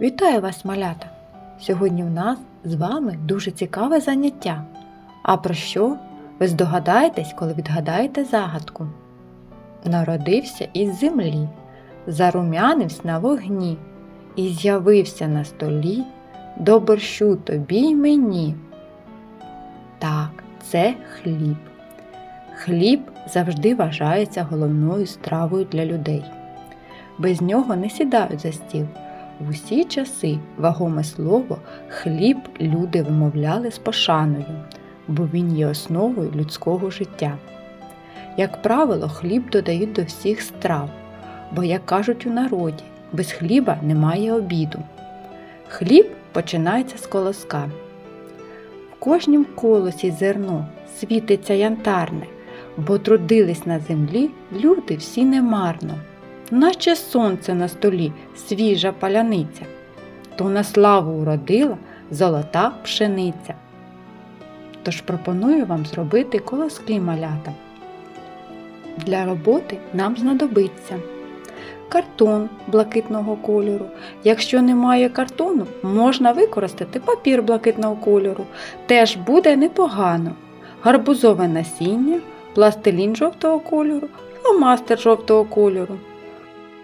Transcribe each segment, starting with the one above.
Вітаю вас, малята! Сьогодні в нас з вами дуже цікаве заняття. А про що? Ви здогадаєтесь, коли відгадаєте загадку. Народився із землі, зарум'янився на вогні, і з'явився на столі до борщу тобі й мені. Так, це хліб. Хліб завжди вважається головною стравою для людей. Без нього не сідають за стіл. В усі часи вагоме слово хліб люди вимовляли з пошаною, бо він є основою людського життя. Як правило, хліб додають до всіх страв, бо, як кажуть у народі, без хліба немає обіду. Хліб починається з колоска. В кожнім колосі зерно світиться янтарне, бо трудились на землі люди всі немарно наче сонце на столі, свіжа паляниця, то на славу уродила золота пшениця. Тож пропоную вам зробити колоски малята. Для роботи нам знадобиться картон блакитного кольору. Якщо немає картону, можна використати папір блакитного кольору. Теж буде непогано. Гарбузове насіння, пластилін жовтого кольору, фломастер жовтого кольору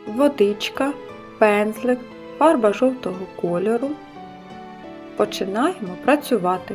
водичка, пензлик, фарба жовтого кольору. Починаємо працювати.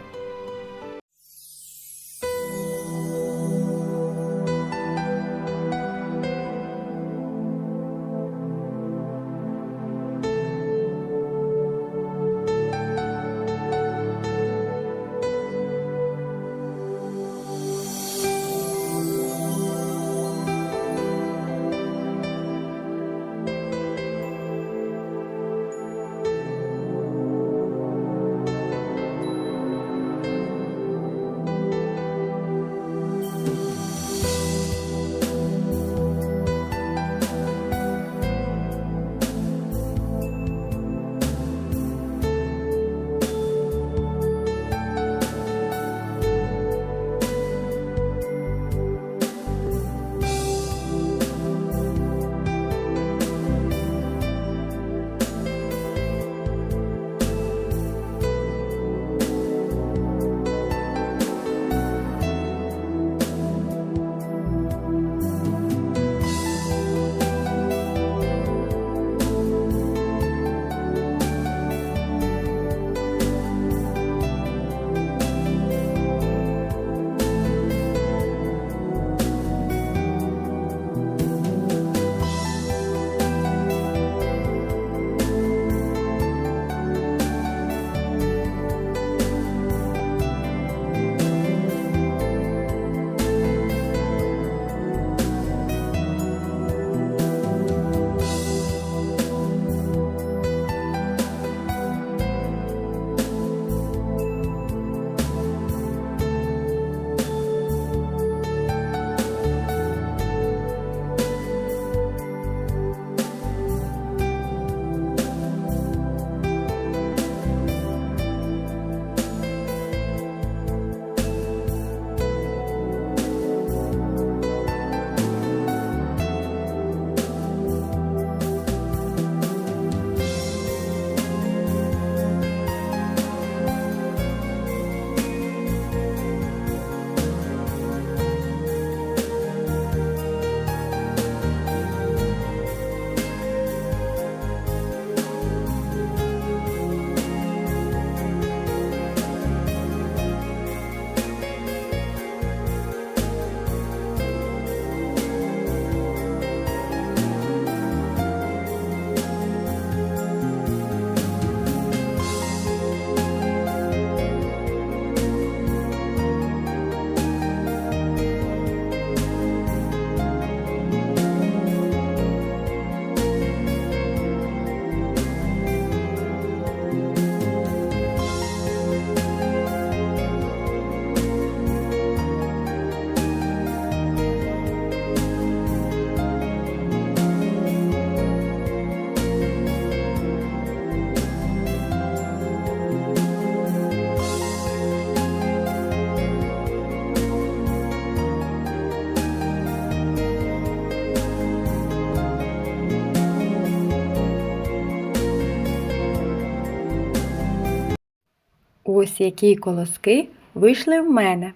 Ось які колоски вийшли в мене.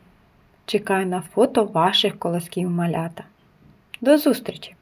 Чекаю на фото ваших колосків малята. До зустрічі!